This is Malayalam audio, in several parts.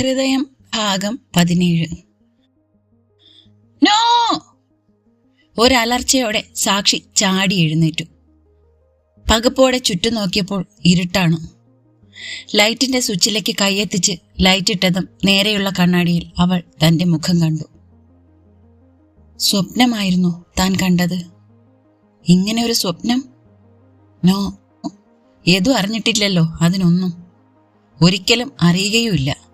ഹൃദയം ഭാഗം പതിനേഴ്. നോ! ഒരലർച്ചയോടെ സാക്ഷി ചാടി എഴുന്നേറ്റു. പകപ്പോടെ ചുറ്റും നോക്കിയപ്പോൾ ഇരുട്ടാണ്. ലൈറ്റിന്റെ സ്വിച്ചിലേക്ക് കൈയെത്തിച്ച് ലൈറ്റ് ഇട്ടതും നേരെയുള്ള കണ്ണാടിയിൽ അവൾ തന്റെ മുഖം കണ്ടു. സ്വപ്നമായിരുന്നു താൻ കണ്ടത്. ഇങ്ങനെ ഒരു സ്വപ്നം? നോ ഏതും അറിഞ്ഞിട്ടില്ലല്ലോ അതിനൊന്നും. ഒരിക്കലും അറിയുകയുമില്ല.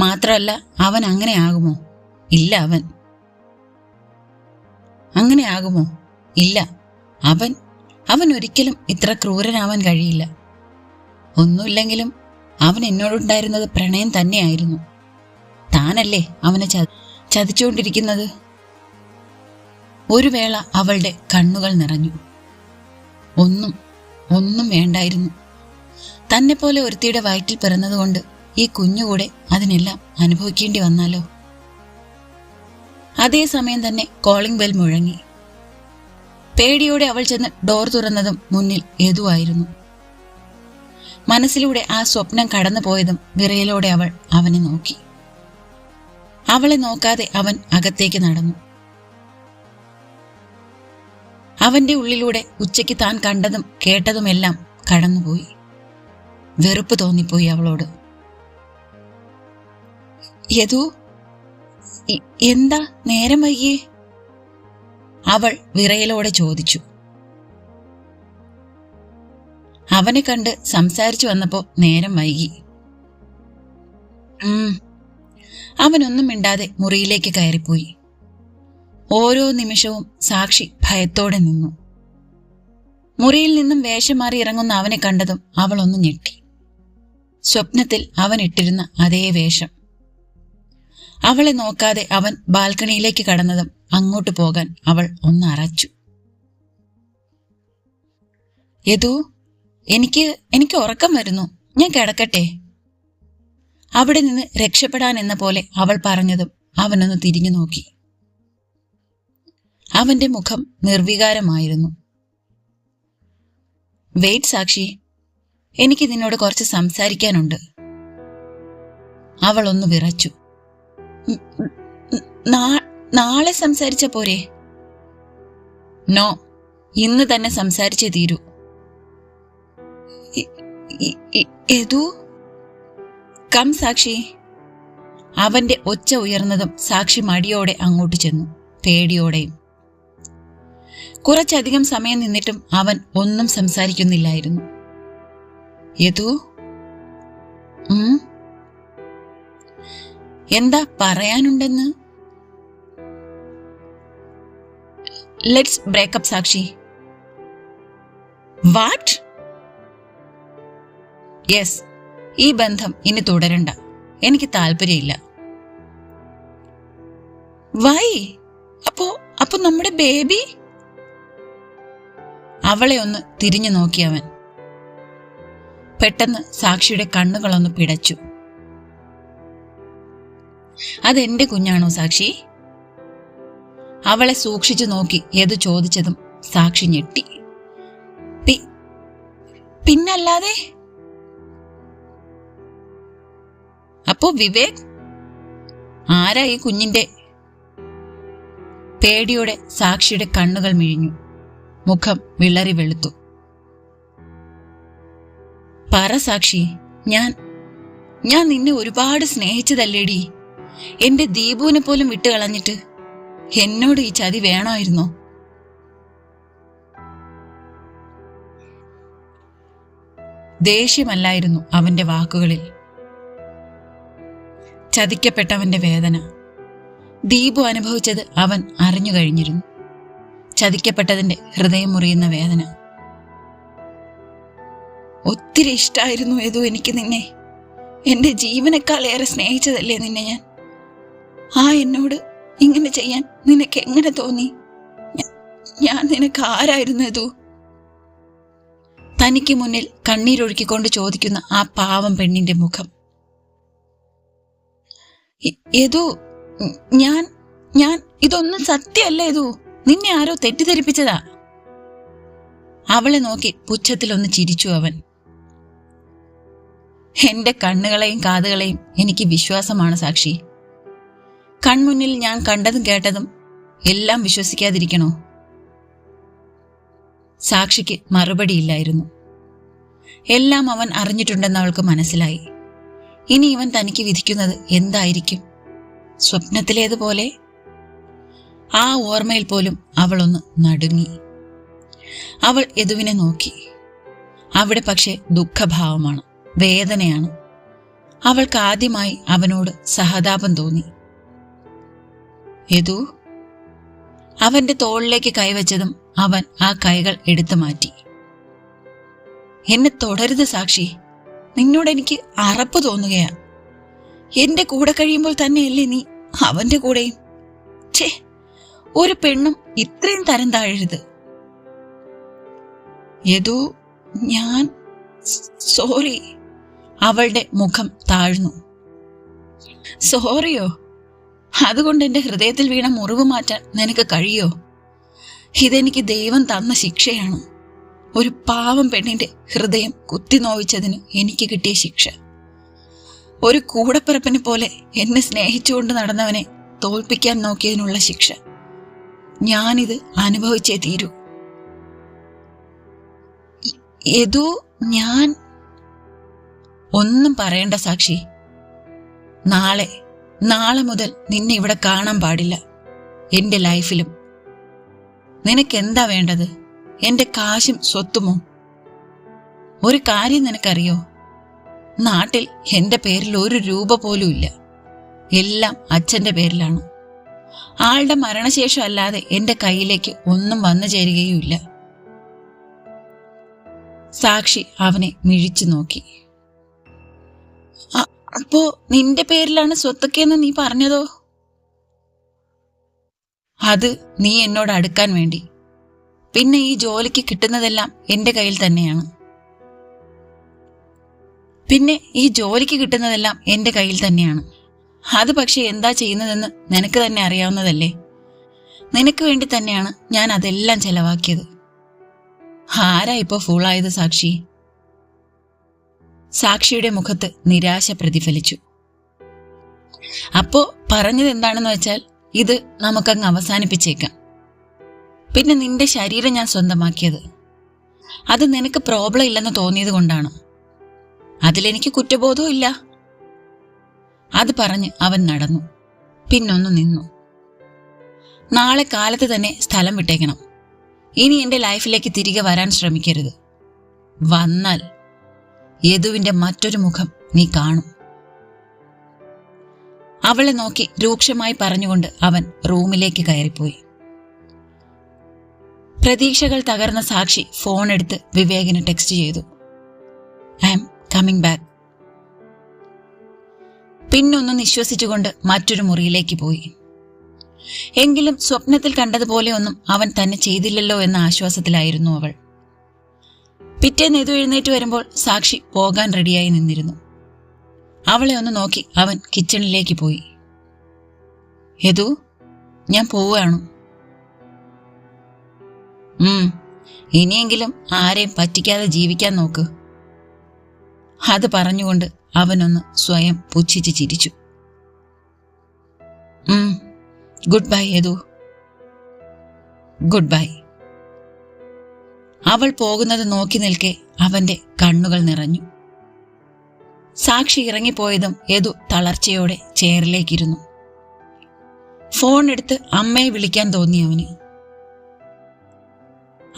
മാത്രമല്ല അവൻ അങ്ങനെ ആകുമോ? ഇല്ല അവൻ. അങ്ങനെ ആകുമോ? ഇല്ല. അവൻ അവൻ ഒരിക്കലും ഇത്ര ക്രൂരനാവാൻ കഴിയില്ല. ഒന്നുമില്ലെങ്കിലും അവൻ എന്നോടുണ്ടായിരുന്നത് പ്രണയം തന്നെയായിരുന്നു. താനല്ലേ അവനെ ചതിച്ചുകൊണ്ടിരിക്കുന്നത്? ഒരു വേള അവളുടെ കണ്ണുകൾ നിറഞ്ഞു. ഒന്നും ഒന്നും വേണ്ടായിരുന്നു. തന്നെ പോലെ ഒരുത്തിയുടെ വയറ്റിൽ പിറന്നതുകൊണ്ട് ഈ കുഞ്ഞുകൂടെ അതിനെല്ലാം അനുഭവിക്കേണ്ടി വന്നാലോ? അതേസമയം തന്നെ കോളിംഗ് ബെൽ മുഴങ്ങി. പേടിയോടെ അവൾ ചെന്ന് ഡോർ തുറന്നതും മുന്നിൽ യദുവായിരുന്നു മനസ്സിലൂടെ ആ സ്വപ്നം കടന്നു പോയതും വിറയലോടെ അവൾ അവനെ നോക്കി. അവളെ നോക്കാതെ അവൻ അകത്തേക്ക് നടന്നു. അവന്റെ ഉള്ളിലൂടെ ഉച്ചയ്ക്ക് താൻ കണ്ടതും കേട്ടതുമെല്ലാം കടന്നുപോയി. വെറുപ്പ് തോന്നിപ്പോയി അവളോട്. യദു എന്താ നേരം വൈകിയേ അവൾ വിറയലോടെ ചോദിച്ചു. അവനെ കണ്ട് സംസാരിച്ചു വന്നപ്പോ നേരം വൈകി. അവനൊന്നും മിണ്ടാതെ മുറിയിലേക്ക് കയറിപ്പോയി. ഓരോ നിമിഷവും സാക്ഷി ഭയത്തോടെ നിന്നു. മുറിയിൽ നിന്നും വേഷം മാറി ഇറങ്ങുന്ന അവനെ കണ്ടതും അവൾ ഒന്ന് ഞെട്ടി. സ്വപ്നത്തിൽ അവൻ ഇട്ടിരുന്ന അതേ വേഷം. അവളെ നോക്കാതെ അവൻ ബാൽക്കണിയിലേക്ക് കടന്നതും അങ്ങോട്ട് പോകാൻ അവൾ ഒന്ന് അറച്ചു. യദു എനിക്ക് എനിക്ക് ഉറക്കം വരുന്നു. ഞാൻ കിടക്കട്ടെ. അവിടെ നിന്ന് രക്ഷപ്പെടാൻ എന്ന പോലെ അവൾ പറഞ്ഞതും അവനൊന്ന് തിരിഞ്ഞു നോക്കി. അവന്റെ മുഖം നിർവികാരമായിരുന്നു. വെയിറ്റ് സാക്ഷി എനിക്ക് നിന്നോട് കുറച്ച് സംസാരിക്കാനുണ്ട്. അവളൊന്ന് വിറച്ചു. നാളെ സംസാരിച്ച പോരെ? നോ ഇന്ന് തന്നെ സംസാരിച്ചേ തീരൂ. ഏതു? കം സാക്ഷി. അവന്റെ ഒച്ച ഉയർന്നതും സാക്ഷി മടിയോടെ അങ്ങോട്ട് ചെന്നു പേടിയോടെയും. കുറച്ചധികം സമയം നിന്നിട്ടും അവൻ ഒന്നും സംസാരിക്കുന്നില്ലായിരുന്നു. യതു എന്താ പറയാനുണ്ടെന്ന്? Let's break up Sakshi. What yes ഈ ബന്ധം ഇനി തുടരണ്ട. എനിക്ക് താല്പര്യമില്ല. വൈ അപ്പോ അപ്പൊ നമ്മുടെ ബേബി? അവളെ ഒന്ന് തിരിഞ്ഞു നോക്കിയവൻ. പെട്ടെന്ന് സാക്ഷിയുടെ കണ്ണുകളൊന്ന് പിടച്ചു. അതെന്റെ കുഞ്ഞാണോ സാക്ഷി? അവളെ സൂക്ഷിച്ചു നോക്കി ഏത് ചോദിച്ചതും സാക്ഷി ഞെട്ടി. പിന്നല്ലാതെ? അപ്പോ വിവേക് ആരാ ഈ കുഞ്ഞിന്റെ? പേടിയോടെ സാക്ഷിയുടെ കണ്ണുകൾ മിഴിഞ്ഞു. മുഖം വിളറി വെളുത്തു. പറ സാക്ഷി ഞാൻ ഞാൻ നിന്നെ ഒരുപാട് സ്നേഹിച്ചതല്ലേടി? എന്റെ ദീപുവിനെ പോലും വിട്ടു കളഞ്ഞിട്ട് എന്നോട് ഈ ചതി വേണമായിരുന്നോ? ദേഷ്യമല്ലായിരുന്നു അവന്റെ വാക്കുകളിൽ. ചതിക്കപ്പെട്ടവന്റെ വേദന. ദീപു അനുഭവിച്ചത് അവൻ അറിഞ്ഞു കഴിഞ്ഞിരുന്നു. ചതിക്കപ്പെട്ടതിന്റെ ഹൃദയം മുറിയുന്ന വേദന. ഒത്തിരി ഇഷ്ടായിരുന്നു ഏതോ എനിക്ക് നിന്നെ. എന്റെ ജീവനേക്കാൾ ഏറെ സ്നേഹിച്ചതല്ലേ നിന്നെ ഞാൻ? ആ എന്നോട് ഇങ്ങനെ ചെയ്യാൻ നിനക്ക് എങ്ങനെ തോന്നി? ഞാൻ നിനക്ക് ആരായിരുന്നു ഏതോ തനിക്ക് മുന്നിൽ കണ്ണീരൊഴുക്കിക്കൊണ്ട് ചോദിക്കുന്ന ആ പാവം പെണ്ണിന്റെ മുഖം. ഏതു ഞാൻ ഞാൻ ഇതൊന്നും സത്യമല്ല ഏതു നിന്നെ ആരോ തെറ്റിദ്ധരിപ്പിച്ചതാ. അവളെ നോക്കി പുച്ഛത്തിലൊന്ന് ചിരിച്ചു അവൻ. എന്റെ കണ്ണുകളെയും കാതുകളെയും എനിക്ക് വിശ്വാസമാണ് സാക്ഷി. കൺമുന്നിൽ ഞാൻ കണ്ടതും കേട്ടതും എല്ലാം വിശ്വസിക്കാതിരിക്കണോ? സാക്ഷിക്ക് മറുപടിയില്ലായിരുന്നു. എല്ലാം അവൻ അറിഞ്ഞിട്ടുണ്ടെന്ന് അവൾക്ക് മനസ്സിലായി. ഇനി ഇവൻ തനിക്ക് വിധിക്കുന്നത് എന്തായിരിക്കും? സ്വപ്നത്തിലേതുപോലെ? ആ ഓർമ്മയിൽ പോലും അവളൊന്ന് നടുങ്ങി. അവൾ യദുവിനെ നോക്കി. അവിടെ പക്ഷെ ദുഃഖഭാവമാണ് വേദനയാണ്. അവൾക്ക് ആദ്യമായി അവനോട് സഹതാപം തോന്നി. യദു അവന്റെ തോളിലേക്ക് കൈവച്ചതും അവൻ ആ കൈകൾ എടുത്തു മാറ്റി. എന്നെ തുടരുത് സാക്ഷി. നിന്നോട് എനിക്ക് അറപ്പ് തോന്നുകയാ. എന്റെ കൂടെ കഴിയുമ്പോൾ തന്നെയല്ലേ നീ അവന്റെ കൂടെയും. ഛേ ഒരു പെണ്ണും ഇത്രയും തരം താഴരുത്. യദു ഞാൻ സോറി. അവളുടെ മുഖം താഴ്ന്നു. സോറിയോ? അതുകൊണ്ട് എന്റെ ഹൃദയത്തിൽ വീണ മുറിവ് മാറ്റാൻ നിനക്ക് കഴിയോ? ഇതെനിക്ക് ദൈവം തന്ന ശിക്ഷയാണ്. ഒരു പാവം പെണ്ണിന്റെ ഹൃദയം കുത്തിനോവിച്ചതിന് എനിക്ക് കിട്ടിയ ശിക്ഷ. ഒരു കൂടപ്പിറപ്പിനെ പോലെ എന്നെ സ്നേഹിച്ചുകൊണ്ട് നടന്നവനെ തോൽപ്പിക്കാൻ നോക്കിയതിനുള്ള ശിക്ഷ. ഞാനിത് അനുഭവിച്ചേ തീരൂ. ഏതോ ഞാൻ ഒന്നും പറയേണ്ട സാക്ഷി. നാളെ നാളെ മുതൽ നിന്നെ ഇവിടെ കാണാൻ പാടില്ല. എന്റെ ലൈഫിലും. നിനക്കെന്താ വേണ്ടത്? എന്റെ കാശും സ്വത്തുമോ? ഒരു കാര്യം നിനക്കറിയോ? നാട്ടിൽ എന്റെ പേരിൽ ഒരു രൂപ പോലും ഇല്ല. എല്ലാം അച്ഛന്റെ പേരിലാണ്. ആളുടെ മരണശേഷം അല്ലാതെ എന്റെ കയ്യിലേക്ക് ഒന്നും വന്നു ചേരുകയുമില്ല. സാക്ഷി അവനെ മിഴിച്ചു നോക്കി. "അ- അപ്പോ നിന്റെ പേരിലാണ് സ്വത്തൊക്കെയെന്ന് നീ പറഞ്ഞതോ? അത് നീ എന്നോട് അടുക്കാൻ വേണ്ടി. പിന്നെ ഈ ജോലിക്ക് കിട്ടുന്നതെല്ലാം എന്റെ കയ്യിൽ തന്നെയാണ്. പിന്നെ ഈ ജോലിക്ക് കിട്ടുന്നതെല്ലാം എന്റെ കയ്യിൽ തന്നെയാണ്. അത് പക്ഷെ എന്താ ചെയ്യുന്നതെന്ന് നിനക്ക് തന്നെ അറിയാവുന്നതല്ലേ? നിനക്ക് വേണ്ടി തന്നെയാണ് ഞാൻ അതെല്ലാം ചെലവാക്കിയത്. ആരാ ഇപ്പോ ഫൂളായത് സാക്ഷി? സാക്ഷിയുടെ മുഖത്ത് നിരാശ പ്രതിഫലിച്ചു. അപ്പോ പറഞ്ഞത് എന്താണെന്ന് വെച്ചാൽ ഇത് നമുക്കങ്ങ് അവസാനിപ്പിച്ചേക്കാം. പിന്നെ നിന്റെ ശരീരം ഞാൻ സ്വന്തമാക്കിയത്. അത് നിനക്ക് പ്രോബ്ലം ഇല്ലെന്ന് തോന്നിയത് കൊണ്ടാണ്. അതിലെനിക്ക് കുറ്റബോധവും ഇല്ല. അത് പറഞ്ഞ് അവൻ നടന്നു. പിന്നൊന്നു നിന്നു. നാളെ കാലത്ത് തന്നെ സ്ഥലം വിട്ടേക്കണം. ഇനി എന്റെ ലൈഫിലേക്ക് തിരികെ വരാൻ ശ്രമിക്കരുത്. വന്നാൽ യദുവിന്റെ മറ്റൊരു മുഖം നീ കാണും. അവളെ നോക്കി രൂക്ഷമായി പറഞ്ഞുകൊണ്ട് അവൻ റൂമിലേക്ക് കയറിപ്പോയി. പ്രതീക്ഷകൾ തകർന്ന സാക്ഷി ഫോൺ എടുത്ത് വിവേകിന് ടെക്സ്റ്റ് ചെയ്തു. I'm coming back. പിന്നൊന്ന് നിശ്വസിച്ചുകൊണ്ട് മറ്റൊരു മുറിയിലേക്ക് പോയി. എങ്കിലും സ്വപ്നത്തിൽ കണ്ടതുപോലെയൊന്നും അവൻ തന്നെ ചെയ്തില്ലല്ലോ എന്ന ആശ്വാസത്തിലായിരുന്നു അവൾ. പിറ്റേന്ന് നെതു എഴുന്നേറ്റ് വരുമ്പോൾ സാക്ഷി പോകാൻ റെഡിയായി നിന്നിരുന്നു. അവളെ ഒന്ന് നോക്കി അവൻ കിച്ചണിലേക്ക് പോയി. യദു ഞാൻ പോവുകയാണ്? ഇനിയെങ്കിലും ആരെയും പറ്റിക്കാതെ ജീവിക്കാൻ നോക്ക്. അത് പറഞ്ഞുകൊണ്ട് അവനൊന്ന് സ്വയം പുച്ഛിച്ച് ചിരിച്ചു. Goodbye Yadu goodbye. അവൾ പോകുന്നത് നോക്കി നിൽക്കെ അവന്റെ കണ്ണുകൾ നിറഞ്ഞു. സാക്ഷി ഇറങ്ങിപ്പോയതും യദു തളർച്ചയോടെ ചെയറിലേക്കിരുന്നു. ഫോൺ എടുത്ത് അമ്മയെ വിളിക്കാൻ തോന്നി അവന്.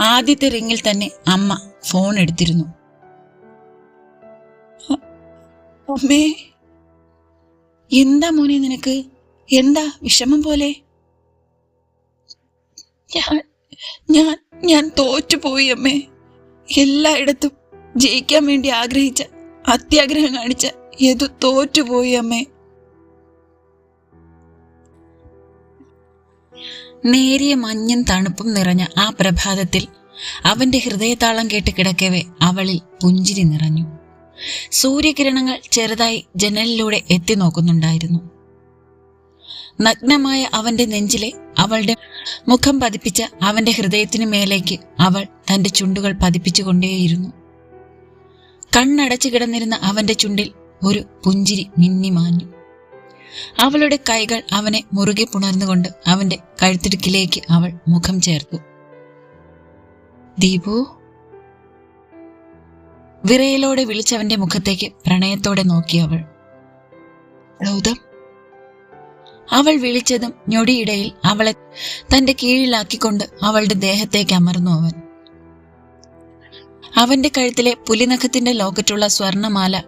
ആദ്യത്തെ റിങ്ങിൽ തന്നെ അമ്മ ഫോൺ എടുത്തിരുന്നു അമ്മേ എന്താ മോനെ നിനക്ക്? എന്താ വിഷമം പോലെ? ഞാൻ ഞാൻ ഞാൻ തോറ്റുപോയി അമ്മേ. എല്ലായിടത്തും ജയിക്കാൻ വേണ്ടി ആഗ്രഹിച്ച അത്യാഗ്രഹം കാണിച്ച ഏതു തോറ്റുപോയി അമ്മേ. നേരിയ മഞ്ഞും തണുപ്പും നിറഞ്ഞ ആ പ്രഭാതത്തിൽ അവന്റെ ഹൃദയതാളം കേട്ട് കിടക്കവേ അവളിൽ പുഞ്ചിരി നിറഞ്ഞു. സൂര്യകിരണങ്ങൾ ചെറുതായി ജനലിലൂടെ എത്തി നോക്കുന്നുണ്ടായിരുന്നു. നഗ്നമായ അവന്റെ നെഞ്ചിലെ അവളുടെ മുഖം പതിപ്പിച്ച അവന്റെ ഹൃദയത്തിനു മേലേക്ക് അവൾ തന്റെ ചുണ്ടുകൾ പതിപ്പിച്ചുകൊണ്ടേയിരുന്നു. കണ്ണടച്ചു കിടന്നിരുന്ന അവന്റെ ചുണ്ടിൽ ഒരു പുഞ്ചിരി മിന്നിമാഞ്ഞു അവളുടെ കൈകൾ അവനെ മുറുകെ പുണർന്നുകൊണ്ട് അവന്റെ കഴുത്തിടുക്കിലേക്ക് അവൾ മുഖം ചേർത്തു. ദീപു? വിറയലോടെ വിളിച്ചവന്റെ മുഖത്തേക്ക് പ്രണയത്തോടെ നോക്കി അവൾ. ഗൗതം? അവൾ വിളിച്ചതും ഞൊടിയിടയിൽ അവളെ തന്റെ കീഴിലാക്കിക്കൊണ്ട് അവളുടെ ദേഹത്തേക്ക് അമർന്നു അവൻ. അവന്റെ കഴുത്തിലെ പുലിനഖത്തിന്റെ ലോക്കറ്റുള്ള സ്വർണമാല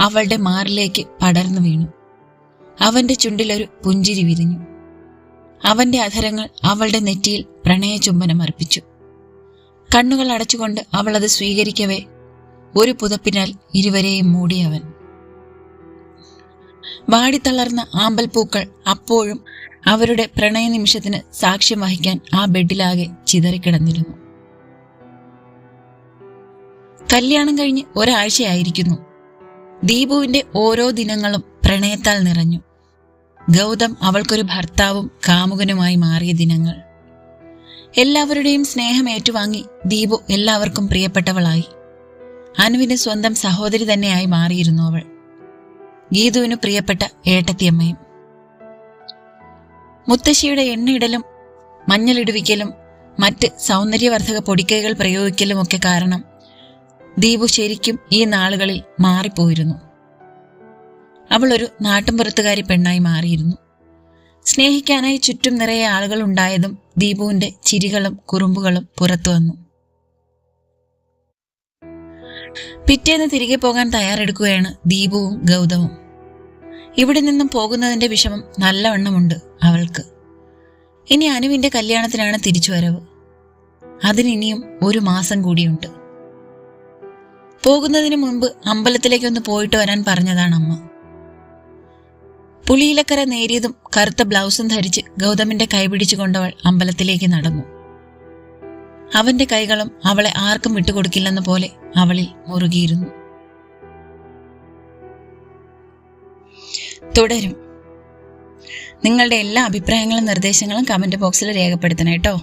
അവളുടെ മാറിലേക്ക് പടർന്നു വീണു. അവന്റെ ചുണ്ടിലൊരു പുഞ്ചിരി വിരിഞ്ഞു. അവന്റെ അധരങ്ങൾ അവളുടെ നെറ്റിയിൽ പ്രണയചുംബനം അർപ്പിച്ചു. കണ്ണുകൾ അടച്ചുകൊണ്ട് അവൾ അത് സ്വീകരിക്കവേ ഒരു പുതപ്പിനാൽ ഇരുവരെയും മൂടിയവൻ വാടിത്തളർന്ന ആമ്പൽപ്പൂക്കൾ അപ്പോഴും അവരുടെ പ്രണയ നിമിഷത്തിന് സാക്ഷ്യം വഹിക്കാൻ ആ ബെഡിലാകെ ചിതറിക്കിടന്നിരുന്നു. കല്യാണം കഴിഞ്ഞ് ഒരാഴ്ചയായിരിക്കുന്നു. ദീപുവിന്റെ ഓരോ ദിനങ്ങളും പ്രണയത്താൽ നിറഞ്ഞു. ഗൗതം അവൾക്കൊരു ഭർത്താവും കാമുകനുമായി മാറിയ ദിനങ്ങൾ. എല്ലാവരുടെയും സ്നേഹം ഏറ്റുവാങ്ങി ദീപു എല്ലാവർക്കും പ്രിയപ്പെട്ടവളായി. അനുവിന് സ്വന്തം സഹോദരി തന്നെയായി മാറിയിരുന്നു അവൾ. ഗീതുവിന് പ്രിയപ്പെട്ട ഏട്ടത്തിയമ്മയും. മുത്തശ്ശിയുടെ എണ്ണയിടലും മഞ്ഞളിടുവിക്കലും മറ്റ് സൗന്ദര്യവർദ്ധക പൊടിക്കൈകൾ പ്രയോഗിക്കലും ഒക്കെ കാരണം ദീപു ശരിക്കും ഈ നാളുകളിൽ മാറിപ്പോയിരുന്നു. അവൾ ഒരു നാട്ടുംപുറത്തുകാരി പെണ്ണായി മാറിയിരുന്നു. സ്നേഹിക്കാനായി ചുറ്റും നിറയെ ആളുകൾ ഉണ്ടായതും ദീപുവിന്റെ ചിരികളും കുറുമ്പുകളും പുറത്തു വന്നു. പിറ്റേന്ന് തിരികെ പോകാൻ തയ്യാറെടുക്കുകയാണ് ദീപുവും ഗൗതവും ഇവിടെ നിന്നും പോകുന്നതിന്റെ വിഷമം നല്ലവണ്ണമുണ്ട് അവൾക്ക്. ഇനി അനുവിന്റെ കല്യാണത്തിനാണ് തിരിച്ചുവരവ്. അതിനിനിയും ഒരു മാസം കൂടിയുണ്ട്. പോകുന്നതിന് മുൻപ് അമ്പലത്തിലേക്കൊന്ന് പോയിട്ട് വരാൻ പറഞ്ഞതാണ് അമ്മ പുളിയിലക്കര നേരിയതും കറുത്ത ബ്ലൗസും ധരിച്ച് ഗൗതമിന്റെ കൈപിടിച്ചുകൊണ്ടവൾ അമ്പലത്തിലേക്ക് നടന്നു. അവന്റെ കൈകളും അവളെ ആർക്കും വിട്ടുകൊടുക്കില്ലെന്ന പോലെ അവളിൽ മുറുകിയിരുന്നു. തുടരും. നിങ്ങളുടെ എല്ലാ അഭിപ്രായങ്ങളും നിർദ്ദേശങ്ങളും കമന്റ് ബോക്സിൽ രേഖപ്പെടുത്തണം കേട്ടോ.